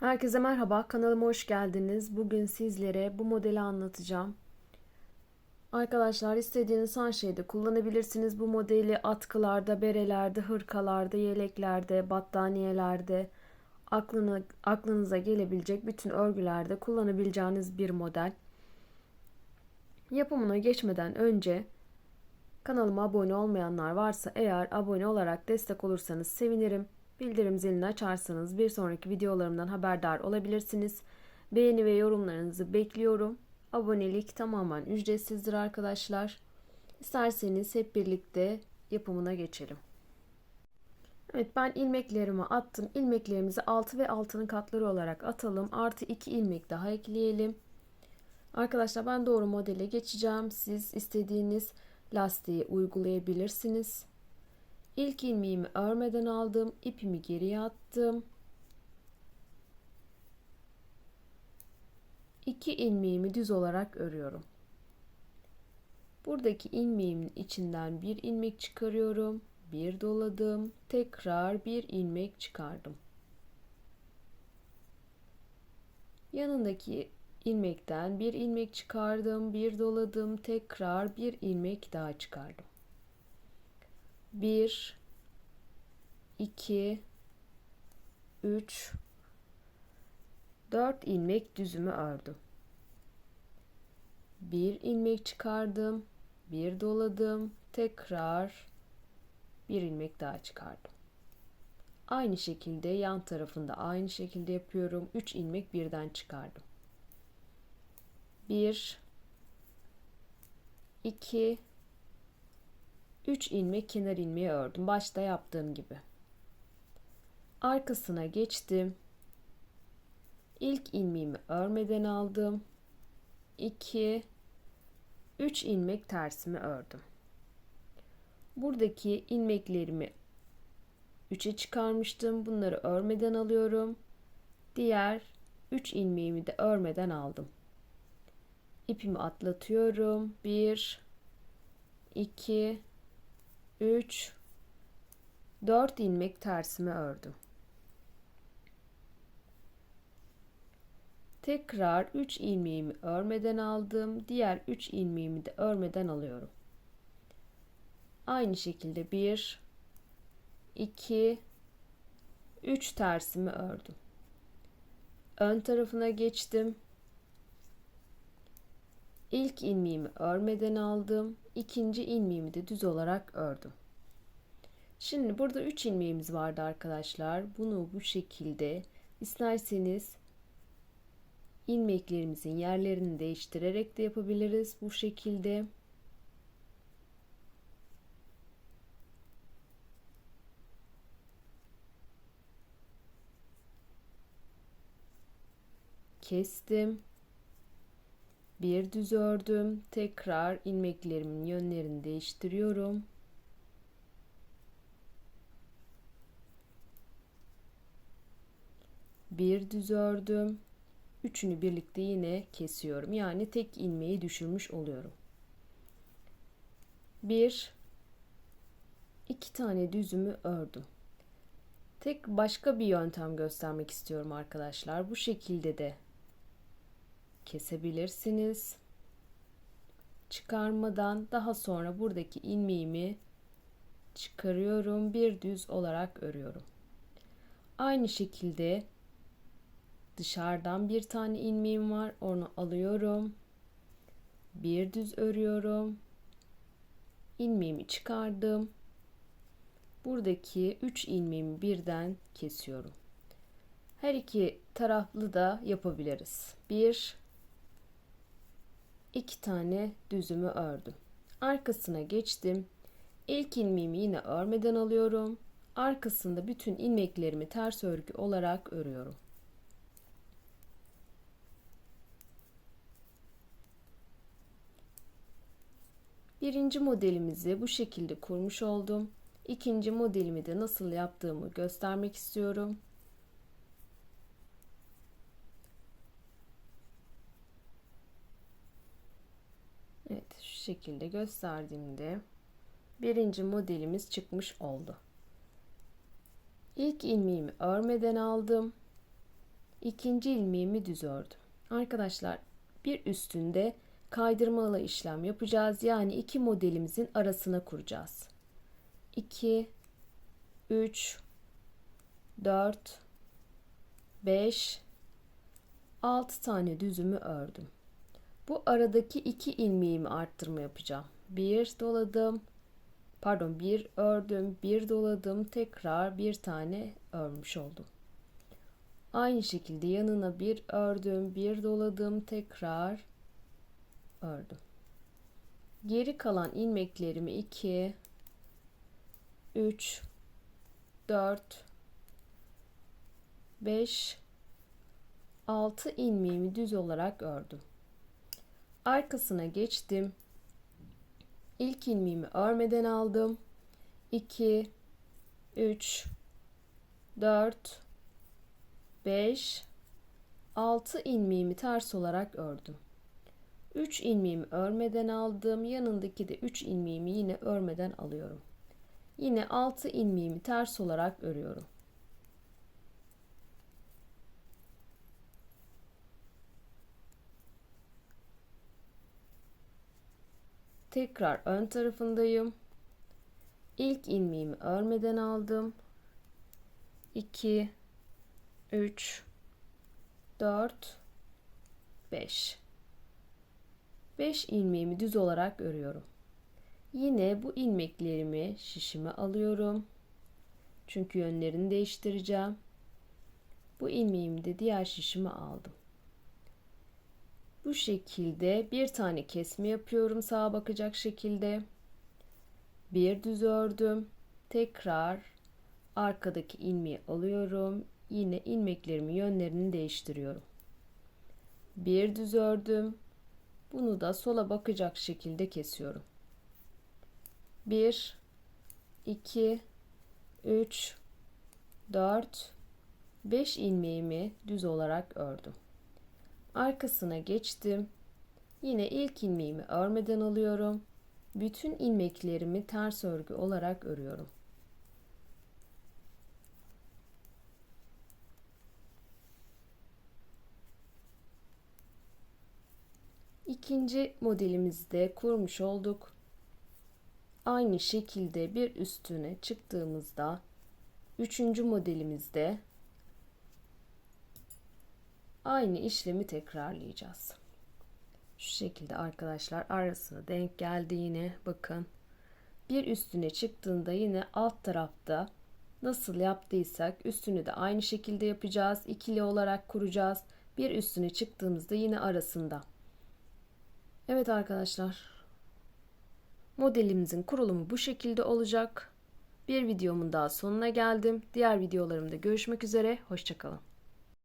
Herkese merhaba, kanalıma hoş geldiniz. Bugün sizlere bu modeli anlatacağım. Arkadaşlar istediğiniz her şeyde kullanabilirsiniz. Bu modeli atkılarda, berelerde, hırkalarda, yeleklerde, battaniyelerde, aklına, aklınıza gelebilecek bütün örgülerde kullanabileceğiniz bir model. Yapımına geçmeden önce kanalıma abone olmayanlar varsa eğer abone olarak destek olursanız sevinirim. Bildirim zilini açarsanız bir sonraki videolarımdan haberdar olabilirsiniz. Beğeni ve yorumlarınızı bekliyorum. Abonelik tamamen ücretsizdir arkadaşlar. İsterseniz hep birlikte yapımına geçelim. Evet ben ilmeklerimi attım. İlmeklerimizi 6 ve altının katları olarak atalım. Artı 2 ilmek daha ekleyelim. Arkadaşlar ben doğru modele geçeceğim. Siz istediğiniz lastiği uygulayabilirsiniz. İlk ilmeğimi örmeden aldım. ipimi geriye attım. İki ilmeğimi düz olarak örüyorum. Buradaki ilmeğimin içinden bir ilmek çıkarıyorum. Bir doladım. Tekrar bir ilmek çıkardım. Yanındaki ilmekten bir ilmek çıkardım. Bir doladım. Tekrar bir ilmek daha çıkardım. 1 2 3 4 ilmek düzümü ördüm. Bir ilmek çıkardım, bir doladım, tekrar bir ilmek daha çıkardım. Aynı şekilde yan tarafında aynı şekilde yapıyorum. 3 ilmek birden çıkardım. 1 2 3 ilmek kenar ilmeği ördüm. Başta yaptığım gibi. Arkasına geçtim. İlk ilmeğimi örmeden aldım. 2 3 ilmek tersimi ördüm. Buradaki ilmeklerimi 3'e çıkarmıştım. Bunları örmeden alıyorum. Diğer 3 ilmeğimi de örmeden aldım. İpimi atlatıyorum. 1 2 3 4 ilmek tersimi ördüm. Tekrar 3 ilmeğimi örmeden aldım. Diğer 3 ilmeğimi de örmeden alıyorum. Aynı şekilde 1 2 3 tersimi ördüm. Ön tarafına geçtim. İlk ilmeğimi örmeden aldım. İkinci ilmeğimi de düz olarak ördüm. Şimdi burada 3 ilmeğimiz vardı arkadaşlar. Bunu bu şekilde isterseniz ilmeklerimizin yerlerini değiştirerek de yapabiliriz bu şekilde. Kestim bir düz ördüm. Tekrar ilmeklerimin yönlerini değiştiriyorum. Bir düz ördüm. Üçünü birlikte yine kesiyorum. Yani tek ilmeği düşürmüş oluyorum. Bir iki tane düzümü ördüm. Tek başka bir yöntem göstermek istiyorum arkadaşlar. Bu şekilde de kesebilirsiniz. Çıkarmadan daha sonra buradaki ilmeğimi çıkarıyorum. Bir düz olarak örüyorum. Aynı şekilde dışarıdan bir tane ilmeğim var. Onu alıyorum. Bir düz örüyorum. ilmeğimi çıkardım. Buradaki 3 ilmeğimi birden kesiyorum. Her iki taraflı da yapabiliriz. 1 iki tane düzümü ördüm. Arkasına geçtim. İlk ilmeğimi yine örmeden alıyorum. Arkasında bütün ilmeklerimi ters örgü olarak örüyorum. Birinci modelimizi bu şekilde kurmuş oldum. İkinci modelimi de nasıl yaptığımı göstermek istiyorum. Evet şu şekilde gösterdiğimde birinci modelimiz çıkmış oldu. İlk ilmeğimi örmeden aldım. İkinci ilmeğimi düz ördüm. Arkadaşlar bir üstünde kaydırmalı işlem yapacağız. Yani iki modelimizin arasına kuracağız. 2 3 4 5 6 tane düzümü ördüm. Bu aradaki iki ilmeğimi arttırma yapacağım. Bir doladım. Pardon, bir ördüm, bir doladım, tekrar bir tane örmüş oldum. Aynı şekilde yanına bir ördüm, bir doladım, tekrar ördüm. Geri kalan ilmeklerimi 2 3 4 5 6 ilmeğimi düz olarak ördüm. Arkasına geçtim. İlk ilmeğimi örmeden aldım. 2 3 4 5 6 ilmeğimi ters olarak ördüm. 3 ilmeğimi örmeden aldım. Yanındaki de 3 ilmeğimi yine örmeden alıyorum. Yine 6 ilmeğimi ters olarak örüyorum. Tekrar ön tarafındayım. İlk ilmeğimi örmeden aldım. 2 3 4 5 5 ilmeğimi düz olarak örüyorum. Yine bu ilmeklerimi şişime alıyorum. Çünkü yönlerini değiştireceğim. Bu ilmeğimi de diğer şişime aldım. Bu şekilde bir tane kesme yapıyorum sağa bakacak şekilde. Bir düz ördüm. Tekrar arkadaki ilmeği alıyorum. Yine ilmeklerimin yönlerini değiştiriyorum. Bir düz ördüm. Bunu da sola bakacak şekilde kesiyorum. 1 2 3 4 5 ilmeğimi düz olarak ördüm. Arkasına geçtim. Yine ilk ilmeğimi örmeden alıyorum. Bütün ilmeklerimi ters örgü olarak örüyorum. İkinci modelimizde kurmuş olduk. Aynı şekilde bir üstüne çıktığımızda üçüncü modelimizde aynı işlemi tekrarlayacağız. Şu şekilde arkadaşlar arasına denk geldi yine bakın. Bir üstüne çıktığında yine alt tarafta nasıl yaptıysak üstünü de aynı şekilde yapacağız. İkili olarak kuracağız. Bir üstüne çıktığımızda yine arasında. Evet arkadaşlar. Modelimizin kurulumu bu şekilde olacak. Bir videomun daha sonuna geldim. Diğer videolarımda görüşmek üzere. Hoşçakalın.